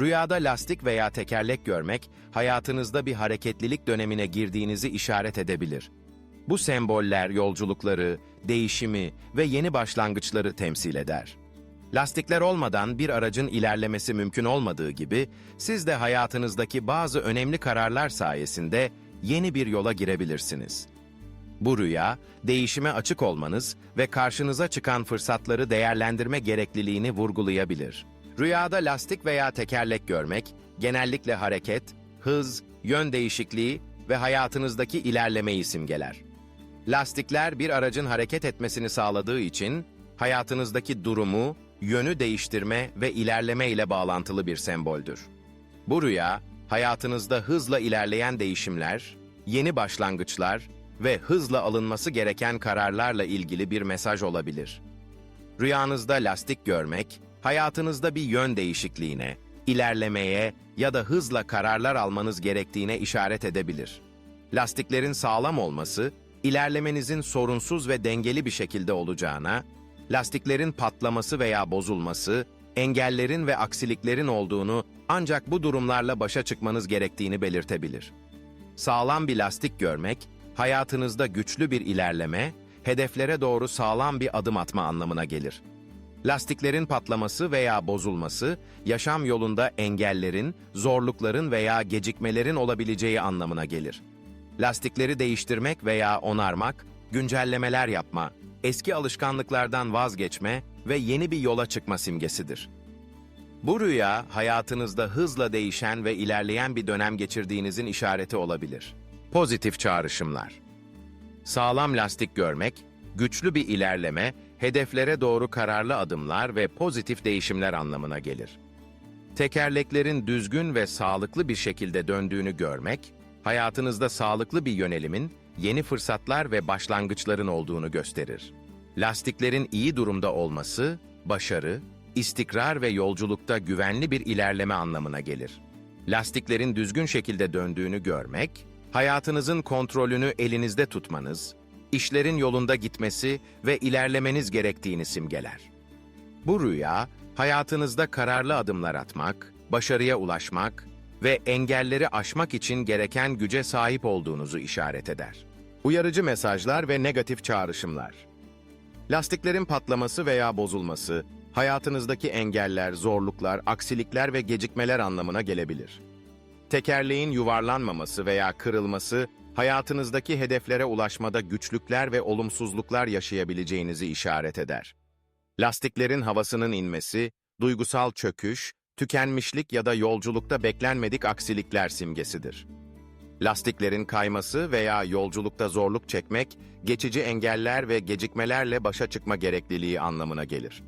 Rüyada lastik veya tekerlek görmek, hayatınızda bir hareketlilik dönemine girdiğinizi işaret edebilir. Bu semboller yolculukları, değişimi ve yeni başlangıçları temsil eder. Lastikler olmadan bir aracın ilerlemesi mümkün olmadığı gibi, siz de hayatınızdaki bazı önemli kararlar sayesinde yeni bir yola girebilirsiniz. Bu rüya, değişime açık olmanız ve karşınıza çıkan fırsatları değerlendirme gerekliliğini vurgulayabilir. Rüyada lastik veya tekerlek görmek, genellikle hareket, hız, yön değişikliği ve hayatınızdaki ilerlemeyi simgeler. Lastikler bir aracın hareket etmesini sağladığı için, hayatınızdaki durumu, yönü değiştirme ve ilerleme ile bağlantılı bir semboldür. Bu rüya, hayatınızda hızla ilerleyen değişimler, yeni başlangıçlar ve hızla alınması gereken kararlarla ilgili bir mesaj olabilir. Rüyanızda lastik görmek, hayatınızda bir yön değişikliğine, ilerlemeye ya da hızla kararlar almanız gerektiğine işaret edebilir. Lastiklerin sağlam olması, ilerlemenizin sorunsuz ve dengeli bir şekilde olacağına, lastiklerin patlaması veya bozulması, engellerin ve aksiliklerin olduğunu ancak bu durumlarla başa çıkmanız gerektiğini belirtebilir. Sağlam bir lastik görmek, hayatınızda güçlü bir ilerleme, hedeflere doğru sağlam bir adım atma anlamına gelir. Lastiklerin patlaması veya bozulması, yaşam yolunda engellerin, zorlukların veya gecikmelerin olabileceği anlamına gelir. Lastikleri değiştirmek veya onarmak, güncellemeler yapma, eski alışkanlıklardan vazgeçme ve yeni bir yola çıkma simgesidir. Bu rüya, hayatınızda hızla değişen ve ilerleyen bir dönem geçirdiğinizin işareti olabilir. Pozitif çağrışımlar Sağlam lastik görmek, güçlü bir ilerleme, hedeflere doğru kararlı adımlar ve pozitif değişimler anlamına gelir. Tekerleklerin düzgün ve sağlıklı bir şekilde döndüğünü görmek, hayatınızda sağlıklı bir yönelimin, yeni fırsatlar ve başlangıçların olduğunu gösterir. Lastiklerin iyi durumda olması, başarı, istikrar ve yolculukta güvenli bir ilerleme anlamına gelir. Lastiklerin düzgün şekilde döndüğünü görmek, hayatınızın kontrolünü elinizde tutmanız, işlerin yolunda gitmesi ve ilerlemeniz gerektiğini simgeler. Bu rüya, hayatınızda kararlı adımlar atmak, başarıya ulaşmak ve engelleri aşmak için gereken güce sahip olduğunuzu işaret eder. Uyarıcı mesajlar ve negatif çağrışımlar. Lastiklerin patlaması veya bozulması, hayatınızdaki engeller, zorluklar, aksilikler ve gecikmeler anlamına gelebilir. Tekerleğin yuvarlanmaması veya kırılması, hayatınızdaki hedeflere ulaşmada güçlükler ve olumsuzluklar yaşayabileceğinizi işaret eder. Lastiklerin havasının inmesi, duygusal çöküş, tükenmişlik ya da yolculukta beklenmedik aksilikler simgesidir. Lastiklerin kayması veya yolculukta zorluk çekmek, geçici engeller ve gecikmelerle başa çıkma gerekliliği anlamına gelir.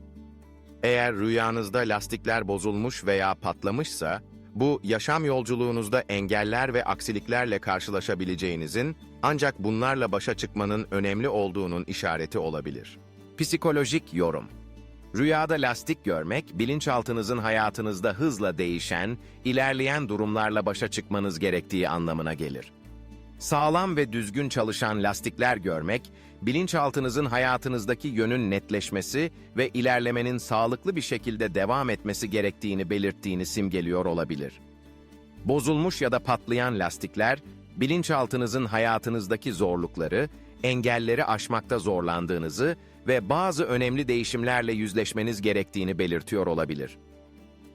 Eğer rüyanızda lastikler bozulmuş veya patlamışsa, bu yaşam yolculuğunuzda engeller ve aksiliklerle karşılaşabileceğinizin, ancak bunlarla başa çıkmanın önemli olduğunun işareti olabilir. Psikolojik yorum Rüyada lastik görmek, bilinçaltınızın hayatınızda hızla değişen, ilerleyen durumlarla başa çıkmanız gerektiği anlamına gelir. Sağlam ve düzgün çalışan lastikler görmek, bilinçaltınızın hayatınızdaki yönün netleşmesi ve ilerlemenin sağlıklı bir şekilde devam etmesi gerektiğini belirttiğini simgeliyor olabilir. Bozulmuş ya da patlayan lastikler, bilinçaltınızın hayatınızdaki zorlukları, engelleri aşmakta zorlandığınızı ve bazı önemli değişimlerle yüzleşmeniz gerektiğini belirtiyor olabilir.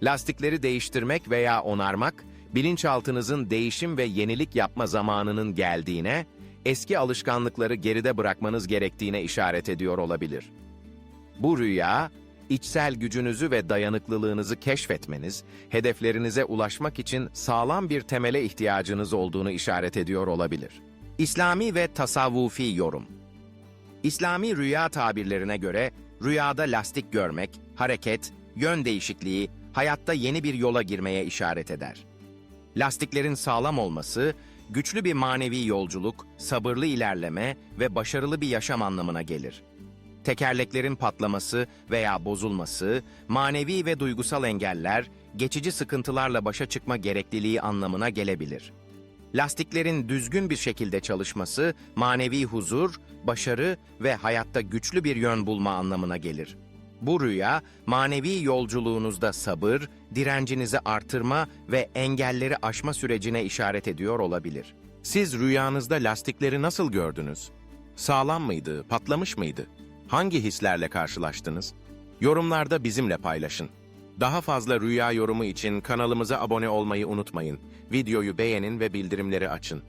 Lastikleri değiştirmek veya onarmak, bilinçaltınızın değişim ve yenilik yapma zamanının geldiğine, eski alışkanlıkları geride bırakmanız gerektiğine işaret ediyor olabilir. Bu rüya, içsel gücünüzü ve dayanıklılığınızı keşfetmeniz, hedeflerinize ulaşmak için sağlam bir temele ihtiyacınız olduğunu işaret ediyor olabilir. İslami ve tasavvufi yorum İslami rüya tabirlerine göre rüyada lastik görmek, hareket, yön değişikliği, hayatta yeni bir yola girmeye işaret eder. Lastiklerin sağlam olması, güçlü bir manevi yolculuk, sabırlı ilerleme ve başarılı bir yaşam anlamına gelir. Tekerleklerin patlaması veya bozulması, manevi ve duygusal engeller, geçici sıkıntılarla başa çıkma gerekliliği anlamına gelebilir. Lastiklerin düzgün bir şekilde çalışması, manevi huzur, başarı ve hayatta güçlü bir yön bulma anlamına gelir. Bu rüya, manevi yolculuğunuzda sabır, direncinizi artırma ve engelleri aşma sürecine işaret ediyor olabilir. Siz rüyanızda lastikleri nasıl gördünüz? Sağlam mıydı, patlamış mıydı? Hangi hislerle karşılaştınız? Yorumlarda bizimle paylaşın. Daha fazla rüya yorumu için kanalımıza abone olmayı unutmayın. Videoyu beğenin ve bildirimleri açın.